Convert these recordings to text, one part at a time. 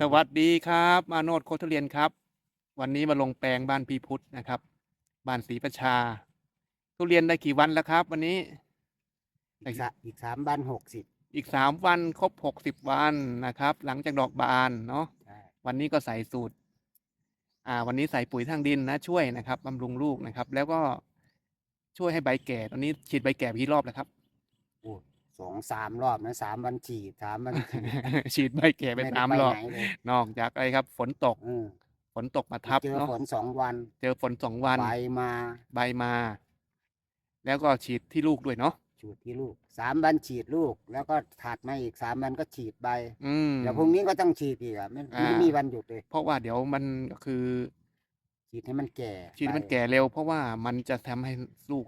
สวัสดีครับมาโนดโคทเรียนครับ วันนี้มาลงแปลงบ้านพี่พุทธนะครับ บ้านศรีประชา ทุเรียนได้กี่วันแล้วครับ วันนี้ อีกสะอีกสามวันหกสิบอีกสามวันครบหกสิบวันนะครับ หลังจากดอกบานเนาะใช่วันนี้ก็ใส่สูตร อ่า วันนี้ใส่ปุ๋ยทางดินนะช่วยนะครับบำรุงลูกนะครับ แล้วก็ช่วยให้ใบแก่ตอนนี้ฉีดใบแก่ไปกี่รอบแล้วครับโอ้ สองสามรอบนะสามวันฉีดสามวันฉีดฉีดใบแก่ไปไม่ได้สามไปรอบไหนเลยนอกจากอะไรครับ ฝนตกเออฝนตกมาทับเจอเนาะฝนสองวัน เจอฝนสองวันใบมาใบมา แล้วก็ฉีดที่ลูกด้วยเนาะฉีดที่ลูกสามวันฉีดลูก แล้วก็ถัดมาอีกสามวันก็ฉีดใบอืมเดี๋ยวพรุ่งนี้ก็ต้องฉีดอีกอะไม่อ่าไม่มีวันหยุดเลย เพราะว่าเดี๋ยวมันก็คือ ฉีดให้มันแก่ฉีดให้มันไปแก่เร็ว เพราะว่ามันจะทำให้ลูก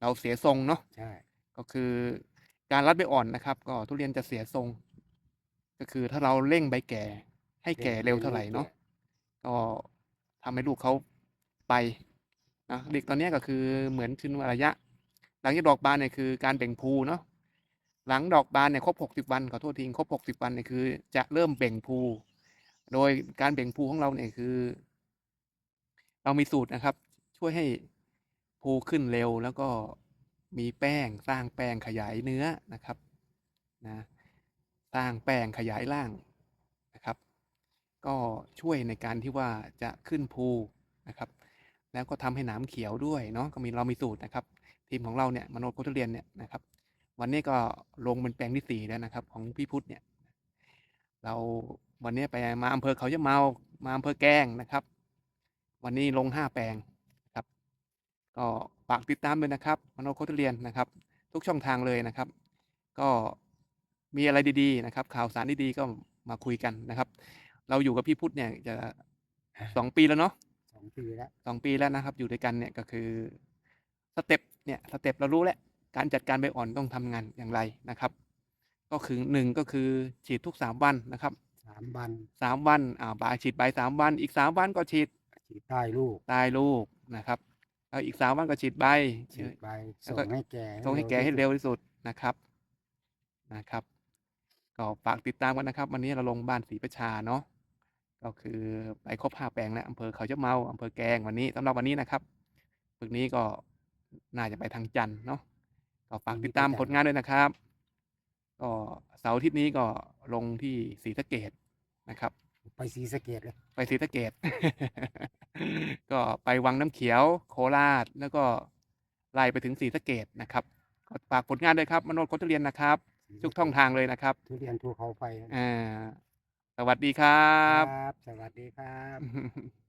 เราเสียทรงเนาะใช่ ก็คือ การรัดใบอ่อนนะครับ ก็ทุเรียนจะเสียทรง ก็คือถ้าเราเร่งใบแก่ ให้แก่เร็วเท่าไหร่เนาะก็ทำให้ลูกเขาไปนะเด็กตอนเนี้ยก็คือเหมือนขึ้นระยะ หลังจากดอกบานเนี่ยคือการเบ่งพูเนาะหลังดอกบานเนี่ยครบหกสิบวันขอโทษทีครบหกสิบวันเนี่ยคือ จะเริ่มเบ่งพูโดยการเบ่งพูของเราเนี่ยคือ เรามีสูตรนะครับ ช่วยให้ภูขึ้นเร็วแล้วก็ มีแป้งสร้างแป้งขยายเนื้อนะครับนะสร้างแป้งขยายร่างนะครับ ก็ช่วยในการที่ว่าจะขึ้นภูนะครับ แล้วก็ทำให้หนามเขียวด้วยเนาะก็มีเรามีสูตรนะครับ ทีมของเราเนี่ยมโนโคทุเรียนเนี่ยนะครับ วันนี้ก็ลงเป็นแปลงที่สี่แล้วนะครับ ของพี่พุทธเนี่ยเราวันนี้ไปมาอำเภอเขาจะเมามาอำเภอแกลงนะครับ วันนี้ลงห้าแปลง ก็ฝากติดตามด้วยนะครับมโนโคทุเรียนนะครับ ทุกช่องทางเลยนะครับ ก็มีอะไรดีๆนะครับ ข่าวสารดีๆก็มาคุยกันนะครับ เราอยู่กับพี่พุทธเนี่ยจะสองปีแล้วเนาะสองปีแล้วสองปีแล้วนะครับ อยู่ด้วยกันเนี่ยก็คือสเต็ปเนี่ยสเต็ปเรารู้แล้วการจัดการใบอ่อนต้องทำงานอย่างไรนะครับ ก็คือหนึ่งก็คือฉีดทุกสามวันนะครับสามวันสามวันอ่าบายฉีดใบสามวัน อีกสามวันก็ฉีดฉีดใต้ลูกตายลูกนะครับ แล้วอีกสามวันก็ฉีดใบฉีดใบแล้วส่ก็งให้แก่ส่งให้แก่ให้เร็วที่สุดนะครับนะครับ ก็ฝากติดตามกันนะครับ วันนี้เราลงบ้านศรีประชาเนาะก็คือไปครบห้าแปลงแล้วอำเภอเขาจะเมาอำเภอแกลงวันนี้สำหรับวันนี้นะครับฝึกนี้ก็น่าจะไปทางจันทร์เนาะก็ฝากติดตามผลงานด้วยนะครับ ก็เสาร์อาทิตย์นี้ก็ลงที่ศรีสะเกดนะครับ ไปสีสะเกดเลย ไปศรีสะเกด ก็ไปวังน้ำเขียวโคราชแล้วก็ไล่ไปถึงศรีสะเกดนะครับก็ฝากผลงานด้วยครับมโนดโคตรเรียนนะครับทุกช่องทางเลยนะครับทุเรียนภูเขาไฟนะอ่าสวัสดีครับครับสวัสดีครับ บ